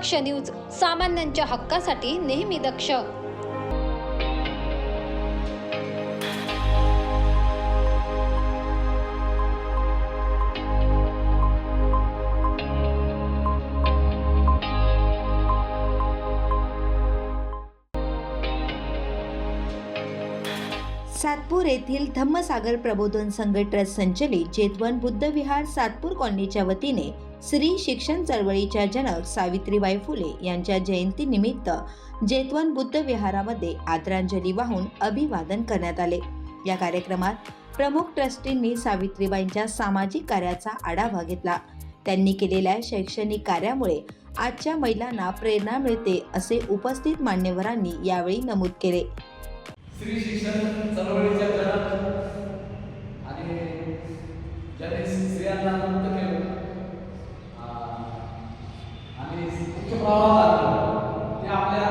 दक्ष news सामान्यांच्या हक्कासाठी नेहमी दक्ष. सातपूर येथील धम्मसागर प्रबोधन संघ ट्रस्ट संचलित जेतवन बुद्ध विहार सातपूर कॉलनीच्या वतीने स्त्री शिक्षण चळवळीच्या जनक सावित्रीबाई फुले यांच्या जयंतीनिमित्त जेतवन बुद्ध विहारामध्ये आदरांजली वाहून अभिवादन करण्यात आले. या कार्यक्रमात प्रमुख ट्रस्टींनी सावित्रीबाईंच्या सामाजिक कार्याचा आढावा घेतला. त्यांनी केलेल्या शैक्षणिक कार्यामुळे आजच्या महिलांना प्रेरणा मिळते असे उपस्थित मान्यवरांनी यावेळी नमूद केले. स्त्री शिक्षण चळवळीच्या आणि ज्यांनी स्त्रियांना मुक्त केलं आ, आणि ते आपल्या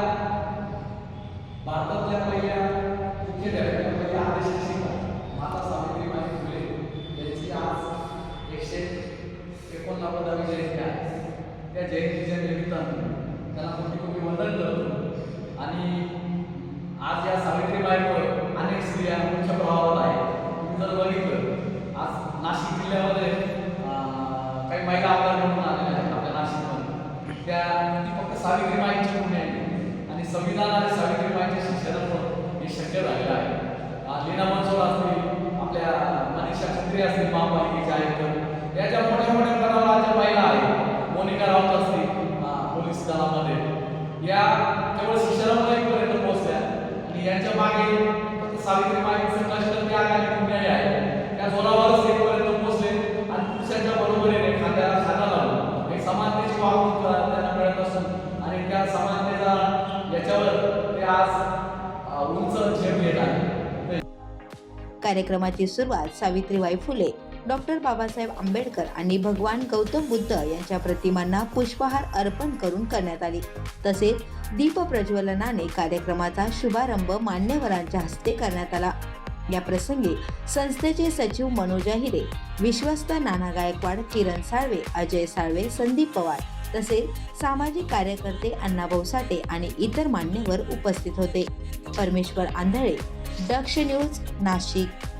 भारतातल्या पहिल्या मुख्य पहिल्या आदेश माता सावित्रीबाई फुले यांची आज एकशे एकोणनव्वदावी जयंती आहे. त्या जयंतीच्या निमित्तानं त्यांना कोटी कोटी वंदन करतो. आणि आज या सावित्रीबाईमुळे अनेक स्त्रिया मुख्य प्रवाहात आहेत. तुम्ही जर बघितलं आज नाशिक जिल्ह्यामध्ये अं, काही महिला आमदार म्हणून आलेल्या आहेत आपल्या नाशिकमध्ये त्या ती फक्त सावित्रीबाईंची पुण्य आहे आणि संविधान आणि सावित्रीबाईंच्या शिक्षणामुळे हे शक्य झालेलं आहे. लीना मनसोड असतील आपल्या मनीषा छत्री असतील महापालिकेच्या आयुक्त या ज्या मोठ्या मोठ्या पदावर आज ज्या महिला आहेत मोनिका राऊत असतील पोलीस दलामध्ये. या केवळ शिक्षणामुळे इथपर्यंत पोहोचल्या. आणि यांच्या मागे सावित्रीबाईंचं कष्ट त्याग आणि पुण्य आहे. त्या जोरावरच ते इथपर्यंत पोहोचले आणि पुरुषांच्या बरोबरीने खांद्याला खांदा लावून एक समानतेची वागणूक त्यांना मिळत असून आणि त्या समानतेचा ते आज उंच झेप घेत आहे कार्यक्रमाची सुरुवात सावित्रीबाई फुले डॉक्टर बाबासाहेब आंबेडकर आणि भगवान गौतम बुद्ध यांच्या प्रतिमांना पुष्पहार अर्पण करून करण्यात आली. तसेच दीप प्रज्वलनाने कार्यक्रमाचा शुभारंभ मान्यवरांच्या हस्ते करण्यात आला. या प्रसंगी संस्थेचे सचिव मनोज हिरे विश्वस्त नाना गायकवाड किरण साळवे अजय साळवे संदीप पवार तसेच सामाजिक कार्यकर्ते अण्णाभाऊ साठे आणि इतर मान्यवर उपस्थित होते. परमेश्वर आंधळे दक्ष न्यूज नाशिक.